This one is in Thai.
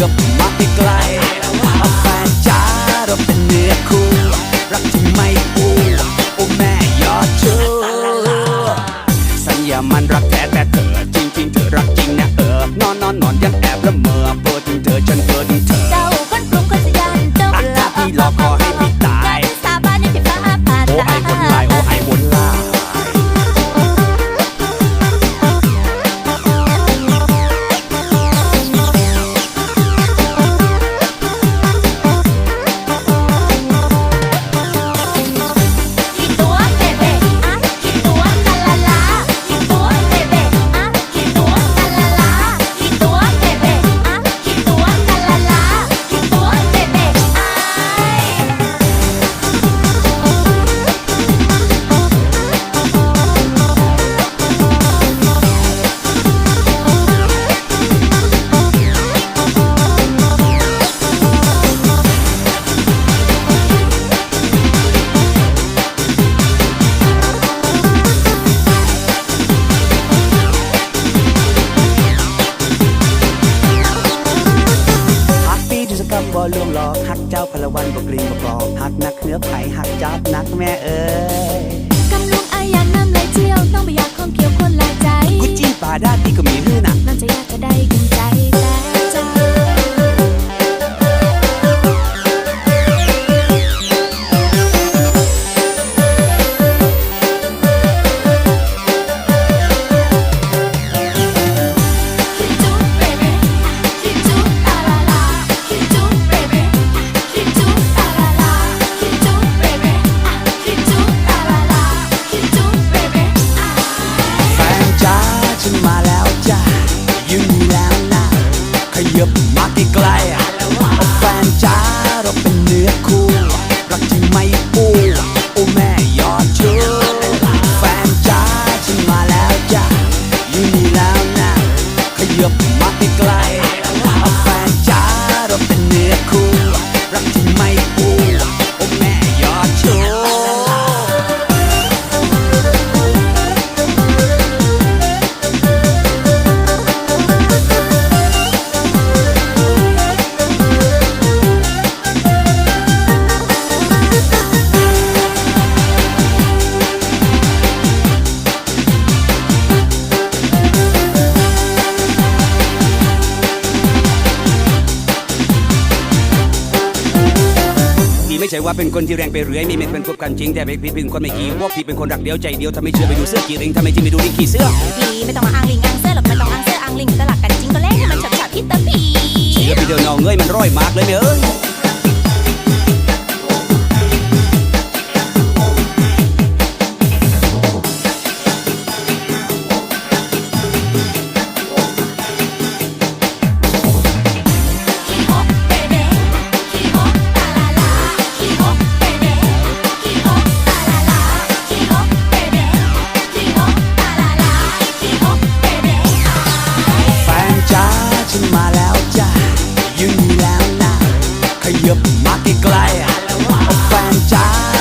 ยับมาใกลเอาแฟนจ้าเราเป็นเนื้อคู่รักที่ไม่ปูโอ้แม่ยอดเชื่อสัญญามันรักแท้แต่เธอจริงจริงเธอรักจริงนะเออนอนนอนนอนยังแอบละเมอเปิดถึงเธอฉันเปิดถึงเธอเจ้าคนปรุงคนสยานเจ้าอ่าพี่หลอกขอให้พี่ ลวงหลอกหักเจ้าพลวันบ่กลีบ่กลอกหักนักเนื้อไผ่หักจับนักแม่เอ้ยกำลุงอายานน้ำไหลเที่ยว ต้องไปอยากของเกี่ยวคนหลายใจ กุจี้ป่าด้านที่ก็มีหื้อหนักน้ำจะอยากจะได้กิน ช่ว่าเป็นคนที่แรงไปเรื่อยมีเม็ดเป็นพบกันจริงแต่พี่เป็นคนไม่ขี้วอกพี่เป็นคนรักเดียวใจเดียวถ้าไม่เชื่อไปดูเสื้อกี่ริงถ้าไม่จริงไปดูลิงกี่เสื้อพี่ไม่ต้องมาอ้างลิงอ้างเสื้อหรอกไม่ต้องอ้างเสื้ออ้างลิงสลักกันจริงก็เล่นให้มันฉบฉาบพิตาพีเชื่อพี่เดินเอาเงยมันร้อยมากเลยเนอะ ยับมาใกล้ๆแฟนจ้า